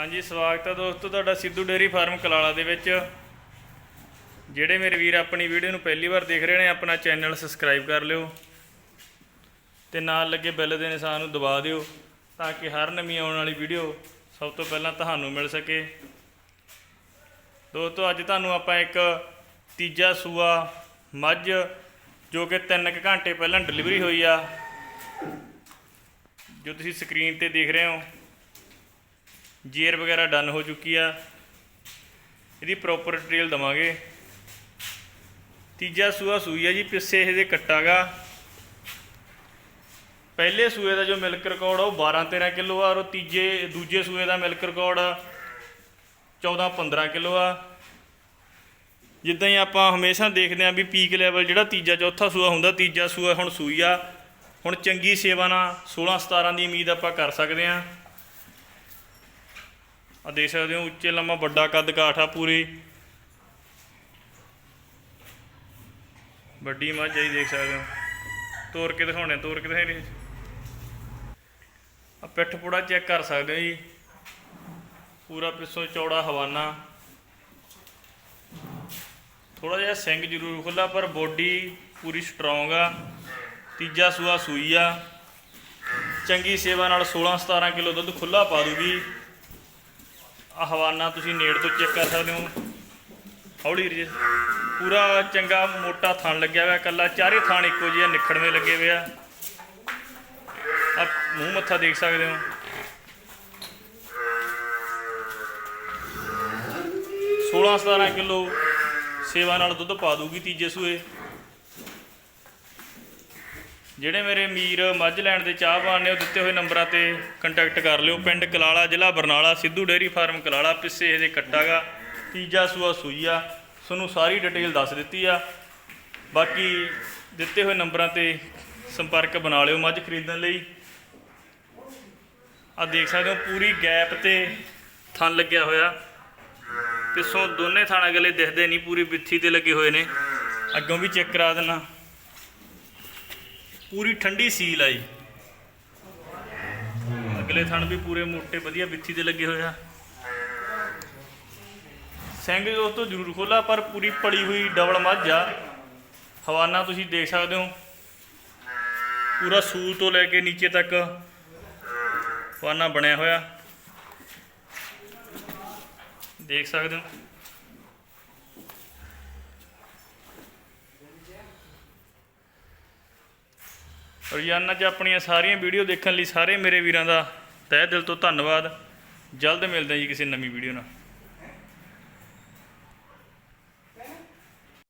ਹਾਂਜੀ, ਸਵਾਗਤ ਹੈ ਦੋਸਤੋ, ਤੁਹਾਡਾ ਸਿੱਧੂ ਡੇਅਰੀ ਫਾਰਮ ਕਲਾਲਾ ਦੇ ਵਿੱਚ। ਜਿਹੜੇ ਮੇਰੇ ਵੀਰ ਆਪਣੀ ਵੀਡੀਓ ਨੂੰ ਪਹਿਲੀ ਵਾਰ ਦੇਖ ਰਹੇ ਨੇ, ਆਪਣਾ ਚੈਨਲ ਸਬਸਕ੍ਰਾਈਬ ਕਰ ਲਿਓ ਤੇ ਨਾਲ ਲੱਗੇ ਬੈਲ ਦੇ ਨਿਸ਼ਾਨ ਨੂੰ ਦਬਾ ਦਿਓ ਤਾਂ ਕਿ ਹਰ ਨਵੀਂ ਆਉਣ ਵਾਲੀ ਵੀਡੀਓ ਸਭ ਤੋਂ ਪਹਿਲਾਂ ਤੁਹਾਨੂੰ ਮਿਲ ਸਕੇ। ਦੋਸਤੋ, ਅੱਜ ਤੁਹਾਨੂੰ ਆਪਾਂ ਇੱਕ ਤੀਜਾ ਸੂਆ ਮੱਝ, ਜੋ ਕਿ 3 ਘੰਟੇ ਪਹਿਲਾਂ ਡਿਲੀਵਰੀ ਹੋਈ ਆ। ਜੋ ਤੁਸੀਂ ਸਕਰੀਨ ਤੇ ਦੇਖ ਰਹੇ ਹੋ ਜੀਅਰ ਵਗੈਰਾ ਡਨ ਹੋ ਚੁੱਕੀ ਆ। ਇਹਦੀ ਪ੍ਰੋਪਰ ਡਿਟੇਲ ਦਵਾਂਗੇ। ਤੀਜਾ ਸੂਆ ਸੂਈ ਆ ਜੀ, ਪਿੱਛੇ ਇਹਦੇ ਕੱਟਾਗਾ ਪਹਿਲੇ ਸੂਏ ਦਾ ਜੋ ਮਿਲਕ ਰਿਕਾਰਡ ਆ ਉਹ 12 13 ਕਿਲੋ ਆ, ਔਰ ਤੀਜੇ, ਦੂਜੇ ਸੂਏ ਦਾ ਮਿਲਕ ਰਿਕਾਰਡ 14 15 ਕਿਲੋ ਆ। ਜਿੱਦਾਂ ਹੀ ਆਪਾਂ ਹਮੇਸ਼ਾ ਦੇਖਦੇ ਆਂ ਵੀ ਪੀਕ ਲੈਵਲ ਜਿਹੜਾ ਤੀਜਾ ਚੌਥਾ ਸੂਆ ਹੁੰਦਾ, ਤੀਜਾ ਸੂਆ ਹੁਣ ਸੂਈ ਆ। ਹੁਣ ਚੰਗੀ ਸੇਵਾ ਨਾਲ 16 17 ਦੀ ਉਮੀਦ ਆਪਾਂ ਕਰ ਸਕਦੇ ਆਂ ਆ ਦੇਖ ਸਕਦੇ ਹੋ, ਉੱਚੇ ਲੰਮਾ ਵੱਡਾ ਕੱਦ ਕਾਠ ਆ ਪੂਰੀ। ਵੱਡੀ ਮੱਝ ਆ ਜੀ, ਦੇਖ ਸਕਦੇ ਹੋ। ਤੋਰ ਕੇ ਦਿਖਾਉਣੇ, ਤੋਰ ਕੇ ਦਿਖਾਉਣੇ। ਆ ਪਿੱਠ ਪੂੜਾ ਚੈੱਕ ਕਰ ਸਕਦੇ ਹੋ ਜੀ। ਪੂਰਾ ਪਿੱਛੋਂ ਚੌੜਾ ਹਵਾਨਾ। ਥੋੜਾ ਜਿਹਾ ਸਿੰਗ ਜ਼ਰੂਰ ਖੁੱਲਾ ਪਰ ਬੋਡੀ ਪੂਰੀ ਸਟਰੋਂਗ ਆ। ਤੀਜਾ ਸੂਆ ਸੂਈ ਆ। ਚੰਗੀ ਸੇਵਾ ਨਾਲ 16 17 ਕਿਲੋ ਦੁੱਧ ਖੁੱਲਾ ਪਾ ਦੂਗੀ। ਆ ਹਵਾਨਾ ਤੁਸੀਂ ਨੇੜ ਤੋਂ ਚੈੱਕ ਕਰ ਸਕਦੇ ਹੋ। ਹੌਲੀ ਰਜੇ ਪੂਰਾ ਚੰਗਾ ਮੋਟਾ ਥਣ ਲੱਗਿਆ ਹੋਇਆ ਕੱਲਾ ਚਾਰੇ ਥਣ ਇੱਕੋ ਜਿਹੇ ਨਿਖੜਵੇਂ ਲੱਗੇ ਹੋਏ ਆ। ਆ ਮੂੰਹ ਮੱਥਾ ਦੇਖ ਸਕਦੇ ਹੋ। ਸੋਲਾਂ 17 ਕਿਲੋ ਸੇਵਾ ਨਾਲ ਦੁੱਧ ਪਾ ਦੂਗੀ ਤੀਜੇ ਸੂਏ। ਜਿਹੜੇ ਮੇਰੇ ਮੀਰ ਮੱਝ ਲੈਣ ਦੇ ਚਾਹਵਾਨ ਨੇ, ਉਹ ਦਿੱਤੇ ਹੋਏ ਨੰਬਰਾਂ ਤੇ ਕੰਟੈਕਟ ਕਰ ਲਿਓ। ਪਿੰਡ ਕਲਾਲਾ ਜ਼ਿਲ੍ਹਾ ਬਰਨਾਲਾ, ਸਿੱਧੂ ਡੇਅਰੀ ਫਾਰਮ ਕਲਾਲਾ, ਪਿੱਛੇ ਇਹਦੇ ਕੱਟਾਗਾ, ਤੀਜਾ ਸੂਆ ਸੂਈ ਆ ਤੁਹਾਨੂੰ ਸਾਰੀ ਡਿਟੇਲ ਦੱਸ ਦਿੱਤੀ ਆ। ਬਾਕੀ ਦਿੱਤੇ ਹੋਏ ਨੰਬਰਾਂ ਤੇ ਸੰਪਰਕ ਬਣਾ ਲਿਓ ਮੱਝ ਖਰੀਦਣ ਲਈ। ਆ ਦੇਖ ਸਕਦੇ ਹੋ, ਪੂਰੀ ਗੈਪ ਤੇ ਥਣ ਲੱਗਿਆ ਹੋਇਆ। ਪਿੱਛੋਂ ਦੋਨੇ ਥਾਣਾ ਅਗਲੇ ਦਿਖਦੇ ਨਹੀਂ, ਪੂਰੀ ਬਿੱਥੀ ਤੇ ਲੱਗੇ ਹੋਏ ਨੇ। ਅੱਗੋਂ ਵੀ ਚੈੱਕ ਕਰਾ ਦੇਣਾ ਪੂਰੀ ਠੰਡੀ ਸੀਲ ਆਈ ਅਗਲੇ ਥਣ ਵੀ ਪੂਰੇ ਮੋਟੇ, ਵਧੀਆ ਬਿੱਥੀ ਦੇ ਲੱਗੇ ਹੋਏ ਆ। ਸਿੰਘ ਦੋਸਤੋ ਜ਼ਰੂਰ ਖੋਲਾ ਪਰ ਪੂਰੀ ਪੜੀ ਹੋਈ ਡਬਲ ਮੱਝ ਆ। ਹਵਾਨਾ ਤੁਸੀਂ ਦੇਖ ਸਕਦੇ ਹੋ। ਪੂਰਾ ਸੂਲ ਤੋਂ ਲੈ ਕੇ ਨੀਚੇ ਤੱਕ ਹਵਾਨਾ ਬਣਿਆ ਹੋਇਆ। ਦੇਖ ਸਕਦੇ ਹੋ। ਰੋਜ਼ਾਨਾ 'ਚ ਆਪਣੀਆਂ ਸਾਰੀਆਂ ਵੀਡੀਓ ਦੇਖਣ ਲਈ ਸਾਰੇ ਮੇਰੇ ਵੀਰਾਂ ਦਾ ਤਹਿ ਦਿਲ ਤੋਂ ਧੰਨਵਾਦ। ਜਲਦ ਮਿਲਦੇ ਹਾਂ ਜੀ ਕਿਸੇ ਨਵੀਂ ਵੀਡੀਓ ਨਾਲ।